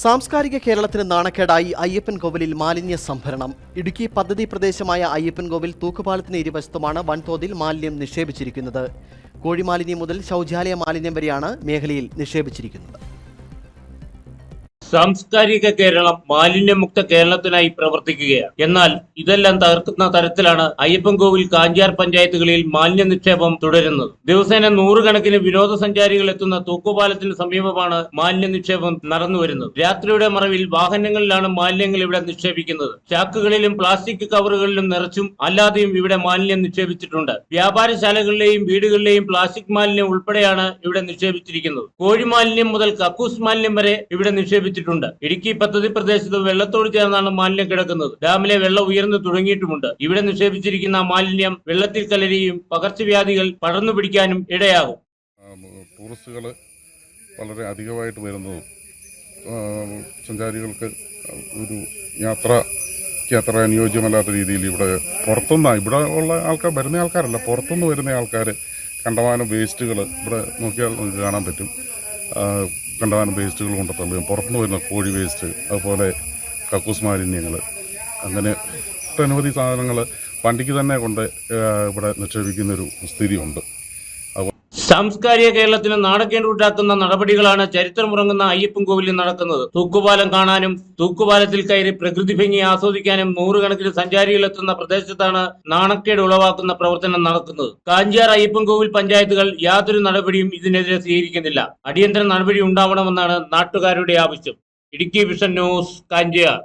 സാംസ്കാരിക കേരളത്തിന് നാണക്കേടായി അയ്യപ്പൻ കോവിലിൽ മാലിന്യ സംഭരണം. ഇടുക്കി പദ്ധതി പ്രദേശമായ അയ്യപ്പൻ കോവിൽ തൂക്കുപാലത്തിന് ഇരുവശത്തുമാണ് വൻതോതിൽ മാലിന്യം നിക്ഷേപിച്ചിരിക്കുന്നത്. കോഴിമാലിന്യം മുതൽ ശൗചാലയ മാലിന്യം വരെയാണ് മേഖലയിൽ നിക്ഷേപിച്ചിരിക്കുന്നത്. സാംസ്കാരിക കേരളം മാലിന്യമുക്ത കേരളത്തിനായി പ്രവർത്തിക്കുകയാണ്. എന്നാൽ ഇതെല്ലാം തകർക്കുന്ന തരത്തിലാണ് അയ്യപ്പൻകോവിൽ കാഞ്ചാർ പഞ്ചായത്തുകളിൽ മാലിന്യ നിക്ഷേപം തുടരുന്നത്. ദിവസേന നൂറുകണക്കിന് വിനോദസഞ്ചാരികൾ എത്തുന്ന തൂക്കുപാലത്തിന് സമീപമാണ് മാലിന്യ നിക്ഷേപം നടന്നുവരുന്നത് രാത്രിയുടെ മറവിൽ വാഹനങ്ങളിലാണ് മാലിന്യങ്ങൾ ഇവിടെ നിക്ഷേപിക്കുന്നത്. ചാക്കുകളിലും പ്ലാസ്റ്റിക് കവറുകളിലും നിറച്ചും അല്ലാതെയും ഇവിടെ മാലിന്യം നിക്ഷേപിച്ചിട്ടുണ്ട്. വ്യാപാരശാലകളിലെയും വീടുകളിലെയും പ്ലാസ്റ്റിക് മാലിന്യം ഉൾപ്പെടെയാണ് ഇവിടെ നിക്ഷേപിച്ചിരിക്കുന്നത്. കോഴി മാലിന്യം മുതൽ കക്കൂസ് മാലിന്യം വരെ ഇവിടെ നിക്ഷേപിച്ചിട്ടുണ്ട്. ഇടുക്കി പദ്ധതി പ്രദേശത്ത് വെള്ളത്തോട് ചേർന്നാണ് മാലിന്യം കിടക്കുന്നത്. ഡാമിലെ വെള്ളം ഉയർന്നു തുടങ്ങിയിട്ടുമുണ്ട്. ഇവിടെ നിക്ഷേപിച്ചിരിക്കുന്ന മാലിന്യം വെള്ളത്തിൽ കലരുകയും പകർച്ചവ്യാധികൾ പടർന്നു പിടിക്കാനും ഇടയാകും. ടൂറിസ്റ്റുകൾ വളരെ അധികമായിട്ട് വരുന്നതും സഞ്ചാരികൾക്ക് ഒരു യാത്ര അത്ര അനുയോജ്യമല്ലാത്ത രീതിയിൽ ഇവിടെ പുറത്തുനിന്ന് ഇവിടെ ഉള്ള ആൾക്കാർ വരുന്ന ആൾക്കാരല്ല പുറത്തുനിന്ന് വരുന്ന ആൾക്കാർ കണ്ടമാനം വേസ്റ്റുകൾ ഇവിടെ നോക്കിയാൽ നമുക്ക് കാണാൻ പറ്റും. കണ്ടമാനം വേസ്റ്റുകൾ കൊണ്ട് തള്ളുകയും പുറത്തുനിന്ന് വരുന്ന കോഴി വേസ്റ്റ് അതുപോലെ കക്കൂസ് മാലിന്യങ്ങൾ അങ്ങനെ ഒട്ടനവധി സാധനങ്ങൾ വണ്ടിക്ക് തന്നെ കൊണ്ട് ഇവിടെ നിക്ഷേപിക്കുന്നൊരു സ്ഥിതിയുണ്ട്. സാംസ്കാരിക കേരളത്തിന് നാണക്കേണ്ടുണ്ടാക്കുന്ന നടപടികളാണ് ചരിത്രം ഉറങ്ങുന്ന അയ്യപ്പൻ കോവിലിൽ നടക്കുന്നത്. തൂക്കുപാലം കാണാനും തൂക്കുപാലത്തിൽ കയറി പ്രകൃതി ഭംഗി ആസ്വദിക്കാനും നൂറുകണക്കിന് സഞ്ചാരികൾ എത്തുന്ന പ്രദേശത്താണ് നാണക്കേട് ഉളവാക്കുന്ന പ്രവർത്തനം നടക്കുന്നത്. കാഞ്ചിയാർ അയ്യപ്പൻ കോവിൽ പഞ്ചായത്തുകൾ യാതൊരു നടപടിയും ഇതിനെതിരെ സ്വീകരിക്കുന്നില്ല. അടിയന്തര നടപടി ഉണ്ടാവണമെന്നാണ് നാട്ടുകാരുടെ ആവശ്യം. Idukki vision news Kanchiyar.